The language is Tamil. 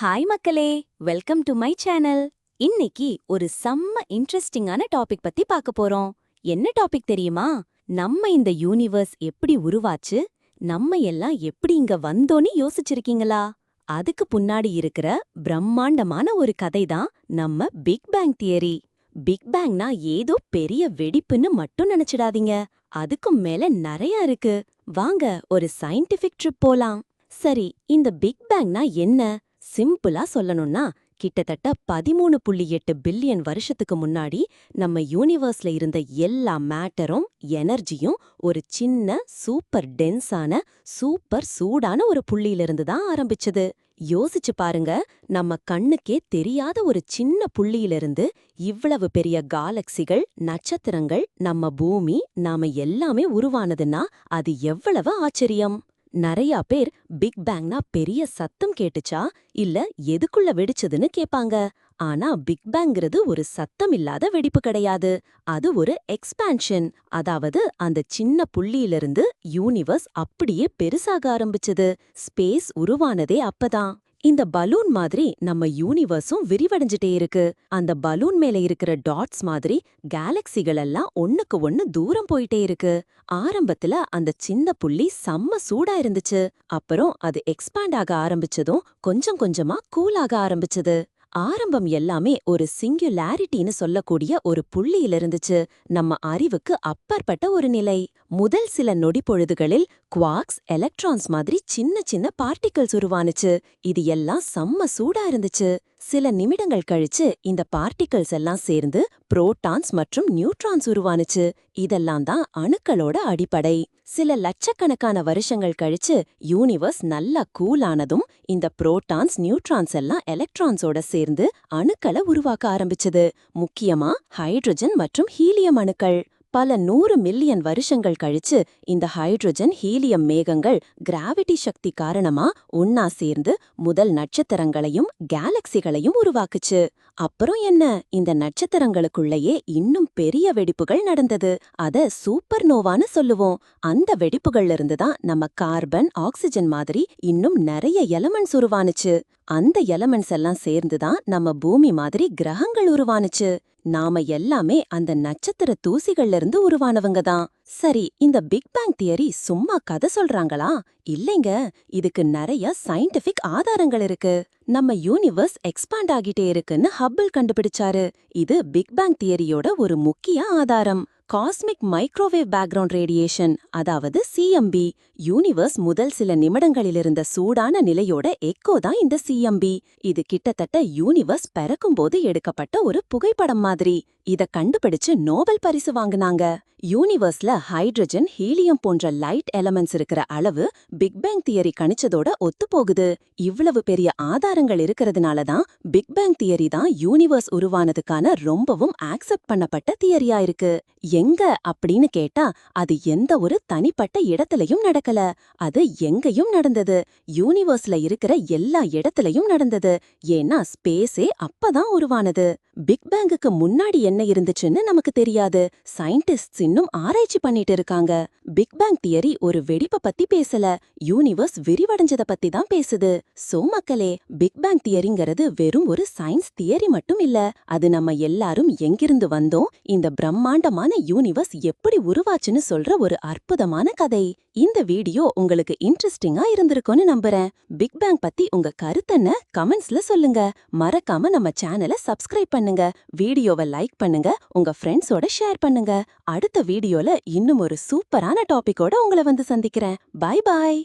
ஹாய் மக்களே. வெல்கம் டு மை சேனல் இன்னைக்கு ஒரு செம்ம இன்ட்ரெஸ்டிங்கான டாபிக் பத்தி பார்க்க போறோம். என்ன டாபிக் தெரியுமா? நம்ம இந்த யூனிவர்ஸ் எப்படி உருவாச்சு? நம்ம எல்லாம் எப்படி இங்க வந்தோன்னு யோசிச்சிருக்கீங்களா? அதுக்கு முன்னாடி இருக்கிற பிரம்மாண்டமான ஒரு கதை தான் நம்ம பிக் பேங் தியரி பிக் பேங்னா ஏதோ பெரிய வெடிப்புன்னு மட்டும் நினைச்சிடாதீங்க. அதுக்கும் மேல நிறைய இருக்கு. வாங்க ஒரு சயின்டிபிக் ட்ரிப் போலாம். சரி இந்த பிக் பேங்னா என்ன? சிம்பிளா சொல்லணும்னா கிட்டத்தட்ட பதிமூணு புள்ளி எட்டு பில்லியன் வருஷத்துக்கு முன்னாடி நம்ம யூனிவர்ஸ்ல இருந்த எல்லா மேட்டரும் எனர்ஜியும் ஒரு சின்ன சூப்பர் டென்ஸான சூப்பர் சூடான ஒரு புள்ளியிலிருந்து தான் ஆரம்பிச்சது. யோசிச்சு பாருங்க நம்ம கண்ணுக்கே தெரியாத ஒரு சின்ன புள்ளியிலிருந்து இவ்வளவு பெரிய காலக்சிகள் நட்சத்திரங்கள் நம்ம பூமி நாம எல்லாமே உருவானதுன்னா அது எவ்வளவு ஆச்சரியம்? நறையா பேர் பிக் பேங்னா பெரிய சத்தம் கேட்டுச்சா? இல்ல எதுக்குள்ள வெடிச்சதுன்னு கேப்பாங்க. ஆனா பிக் பேங்கிறது ஒரு சத்தம் இல்லாத வெடிப்பு கிடையாது. அது ஒரு எக்ஸ்பான்ஷன் அதாவது அந்த சின்ன புள்ளியிலிருந்து யூனிவர்ஸ் அப்படியே பெருசாக ஆரம்பிச்சது. ஸ்பேஸ் உருவானதே அப்பதான். இந்த பலூன் மாதிரி நம்ம யூனிவர்ஸும் விரிவடைஞ்சிட்டே இருக்கு. அந்த பலூன் மேல இருக்கிற டாட்ஸ் மாதிரி கேலக்சிகள் எல்லாம் ஒன்னுக்கு ஒன்னு தூரம் போயிட்டே இருக்கு. ஆரம்பத்துல அந்த சின்ன புள்ளி செம்ம சூடா இருந்துச்சு. அப்புறம் அது எக்ஸ்பாண்ட் ஆக ஆரம்பிச்சதும் கொஞ்சம் கொஞ்சமா கூலாக ஆரம்பிச்சது. ஆரம்பம் எல்லாமே ஒரு சிங்குலாரிட்டின்னு சொல்லக்கூடிய ஒரு புள்ளியில இருந்துச்சு நம்ம அறிவுக்கு அப்பற்பட்ட ஒரு நிலை. முதல் சில நொடி பொழுதுகளில் குவாக்ஸ் எலக்ட்ரான்ஸ் மாதிரி சின்ன சின்ன பார்ட்டிகல்ஸ் உருவானுச்சு. இது எல்லாம் செம்ம சூடா இருந்துச்சு. சில நிமிடங்கள் கழிச்சு இந்த பார்ட்டிகிள்ஸ் எல்லாம் சேர்ந்து புரோட்டான்ஸ் மற்றும் நியூட்ரான்ஸ் உருவானுச்சு. இதெல்லாம் தான் அணுக்களோட அடிப்படை. சில லட்சக்கணக்கான வருஷங்கள் கழிச்சு யூனிவர்ஸ் நல்லா கூலானதும் இந்த புரோட்டான்ஸ் நியூட்ரான்ஸ் எல்லாம் எலக்ட்ரான்ஸோட சேர்ந்து அணுக்களை உருவாக்க ஆரம்பிச்சது. முக்கியமா ஹைட்ரஜன் மற்றும் ஹீலியம் அணுக்கள். பல நூறு மில்லியன் வருஷங்கள் கழிச்சு இந்த ஹைட்ரஜன் ஹீலியம் மேகங்கள் கிராவிட்டி சக்தி காரணமா ஒன்னா சேர்ந்து முதல் நட்சத்திரங்களையும் கேலக்சிகளையும் உருவாக்குச்சு. அப்புறம் என்ன? இந்த நட்சத்திரங்களுக்குள்ளேயே இன்னும் பெரிய வெடிப்புகள் நடந்தது. அத சூப்பர் நோவான்னு சொல்லுவோம். அந்த வெடிப்புகள்ல இருந்து தான் நம்ம கார்பன் ஆக்சிஜன் மாதிரி இன்னும் நிறைய எலமெண்ட்ஸ் உருவானுச்சு. அந்த எலமெண்ட்ஸ் எல்லாம் சேர்ந்து தான் நம்ம பூமி மாதிரி கிரகங்கள் உருவானுச்சு. நாம எல்லாமே அந்த நட்சத்திர தூசிகள்ல இருந்து உருவானவங்க தான். சரி இந்த பிக் பேங் தியரி சும்மா கதை சொல்றாங்களா? இல்லைங்க இதுக்கு நிறைய சயின்டிபிக் ஆதாரங்கள் இருக்கு. நம்ம யூனிவர்ஸ் எக்ஸ்பாண்ட் ஆகிட்டே இருக்குன்னு ஹப்பிள் கண்டுபிடிச்சாரு. இது பிக் பேங் தியரியோட ஒரு முக்கிய ஆதாரம். காஸ்மிக் மைக்ரோவேவ் பேக்ரவுண்ட் ரேடியேஷன் அதாவது சிஎம்பி யூனிவர்ஸ் முதல் சில நிமிடங்களில் இருந்த சூடான நிலையோட எக்கோ தான் இந்த சிஎம்பி இது கிட்டத்தட்ட யூனிவர்ஸ் பிறக்கும்போது எடுக்கப்பட்ட ஒரு புகைப்படம் மாதிரி. இத கண்டுபிடிச்சு நோபல் பரிசு வாங்குனாங்க. யூனிவர்ஸ்ல ஹைட்ரஜன் ஹீலியம் போன்ற லைட் எலமெண்ட்ஸ் இருக்கிற அளவு பிக் பேங் தியரி கணிச்சதோட ஒத்துப்போகுது. இவ்வளவு பெரிய ஆதாரங்கள் இருக்கிறதுனால தான் பிக் பேங் தியரி தான் யூனிவர்ஸ் உருவானதுக்கான ரொம்பவும் ஆக்செப்ட் பண்ணப்பட்ட தியரியா இருக்கு. எங்க அப்படின்னு கேட்டா அது எந்த ஒரு தனிப்பட்ட இடத்துலயும் நடக்கல. அது எங்கேயும் நடந்தது. யூனிவர்ஸ்ல இருக்கிற எல்லா இடத்துலயும் நடந்தது. ஏன்னா ஸ்பேஸே அப்பதான் உருவானது. பிக் பேங்குக்கு முன்னாடி என்ன என்ன இருந்துச்சுன்னு நமக்கு தெரியாது. சயின்டிஸ்ட்ஸ் இன்னும் ஆராய்ச்சி பண்ணிட்டு இருக்காங்க. பிக் பேங் தியரி ஒரு வெடிப்ப பத்தி பேசல. யூனிவர்ஸ் விரிவடைஞ்சத பத்தி தான் பேசுது. சோ மக்களே பிக் பேங் தியரிங்கிறது வெறும் ஒரு சயின்ஸ் தியரி மட்டும் இல்ல. அது நம்ம எல்லாரும் எங்கிருந்து வந்தோம்? இந்த பிரம்மாண்டமான யூனிவர்ஸ் எப்படி உருவாச்சுன்னு சொல்ற ஒரு அற்புதமான கதை. இந்த வீடியோ உங்களுக்கு இன்ட்ரெஸ்டிங்கா இருந்திருக்கும்னு நம்புறேன். பிக் பேங் பத்தி உங்க கருத்தென்ன? கமெண்ட்ஸ்ல சொல்லுங்க. மறக்காம நம்ம சேனலை சப்ஸ்கிரைப் பண்ணுங்க. வீடியோவை லைக் பண்ணுங்க உங்க ஃப்ரெண்ட்ஸோட ஷேர் பண்ணுங்க. அடுத்த வீடியோல இன்னும் ஒரு சூப்பரான டாபிக்கோட உங்களை வந்து சந்திக்கிறேன். Bye bye